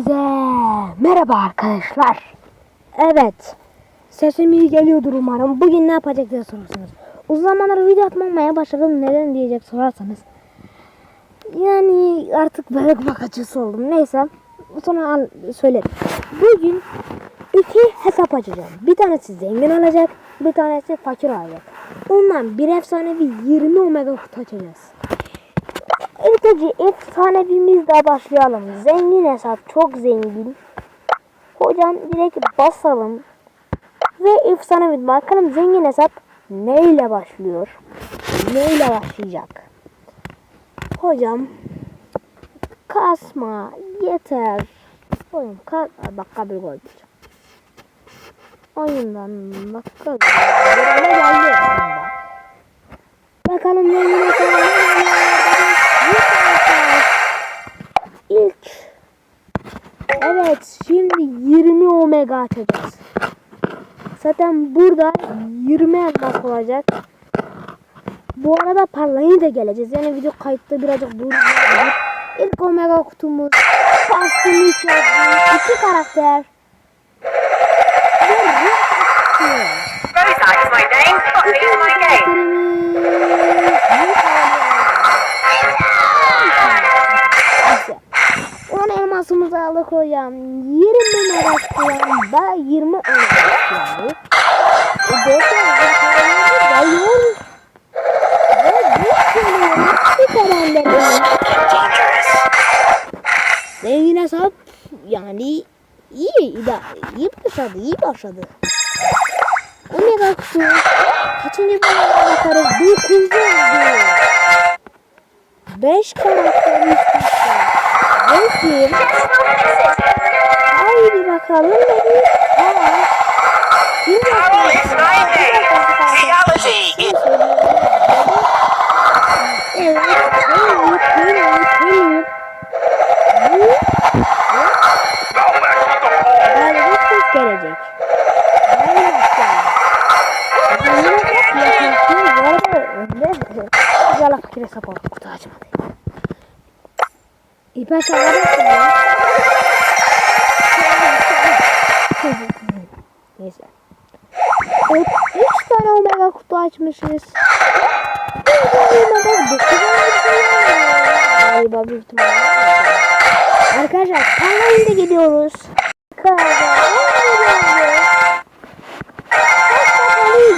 Hepinize merhaba arkadaşlar. Evet. Sesim iyi geliyordur umarım. Bugün ne yapacak diye sorarsanız. Uzun zamandır video atmamaya başladım. Neden diyecek sorarsanız. Yani artık bebek bakıcısı oldum. Neyse. Sonra söylerim. Bugün iki hesap açacağım. Bir tanesi zengin olacak. Bir tanesi fakir olacak. Ondan bir efsanevi 20 omega kutu açacağız. İlk önce efsanevimizle başlayalım. Zengin hesap çok zengin. Hocam direkt basalım. Ve efsanevi bakalım zengin hesap neyle başlıyor? Neyle başlayacak? Hocam kasma yeter. Oyun ka dakika bir gol bir. Oyundan bir geldi aslında. Bakalım zengin hesap İlk Evet şimdi 20 omega açacağız. Zaten burada 20 elmas olacak. Bu arada parlayınca geleceğiz. Yani video kayıtta birazcık duracak. İlk omega kutumuz. Yazdım. İki karakter. Hocam. 20 merak koyalım. Da 20 elmas yani. E 4 elmas geliyor. Ve bir geliyor. Bir karanlık. Zengin hesap yani iyi, da, iyi başladı, iyi başladı. Omega kutu kaçıncı bölümde bakarız? Dokuzuncu. Beş karakter üst üste. Resim. Haydi bakalım ne my name, Reality. Evet, evet, evet, evet. Bu çok gelecek. Güzel fakir hesap oldu. Havada ya. Neyse. Evet, üç tane omega kutu açmışız. Galiba büyük ihtimalle. Arkadaşlar Panlayın'da gidiyoruz. Arkadaşlar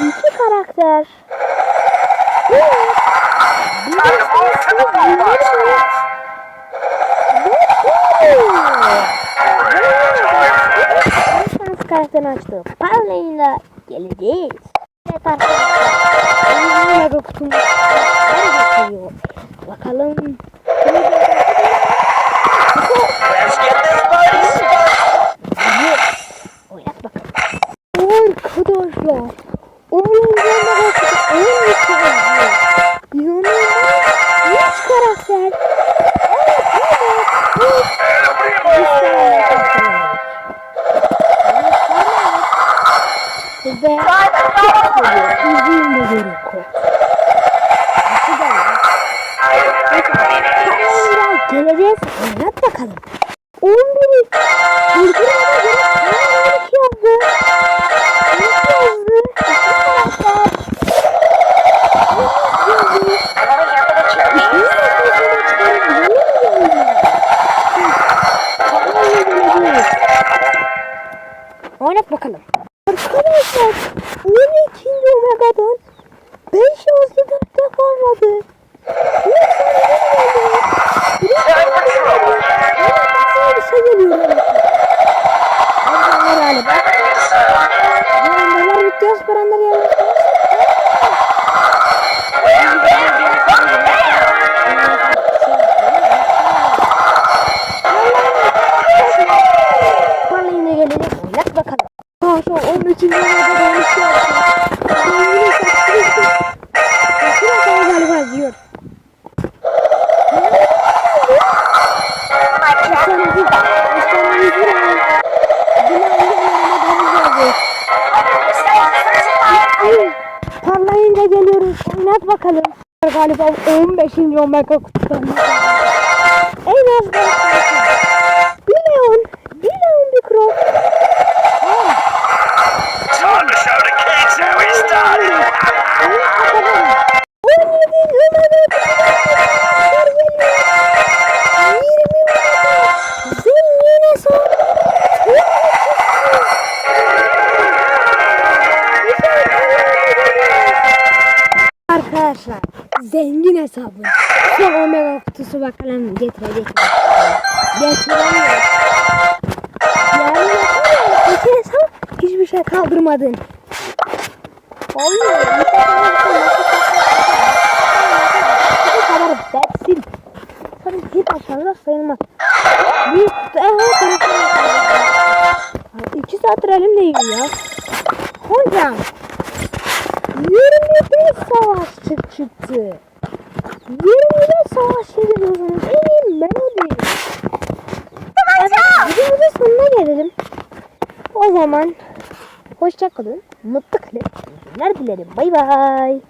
iki karakter. Bir Şans karakterini açtık. Parlayın'da geleceğiz. Evet arkadaşlar. Bizim mega kutumuz. Bakalım. Let's get İzin de kod. Nasıl geldi? Tamam geleceğiz. Oynat bakalım. 11'i. Durdurmada göre tamam 12 yazdı. 12 yazdı. İki karakter. 12 yazdı. Another here for the cherry. İkinci mesajını çıkarıp yeni mi geldi? Tamam geleceğiz. Oynat bakalım. Arkadaşlar 12. Omega'dan 5 yazdı 4 defa olmadı. Bir saniye geldi. Bir saniye Oynat bakalım. Galiba 15. omega kutudan. En az 5 Arkadaşlar zengin hesabı. Son omega kutusu bakalım getirecek mi? Getiremiyor. Yani zengin hesap hiçbir şey kaldırmadın. Olmuyor. Bu kadar dersin. Tabii hep aşağıda sayılmaz. Bir kutu evet. İki saattir elimle yiyor ya. Hocam. 21 savaş çık çıktı. 21 savaş çeviriyorsunuz. En iyi değilim. Evet, videomuzun sonuna gelelim. O zaman hoşçakalın. Mutlu kalın. günler dilerim. Bay bay.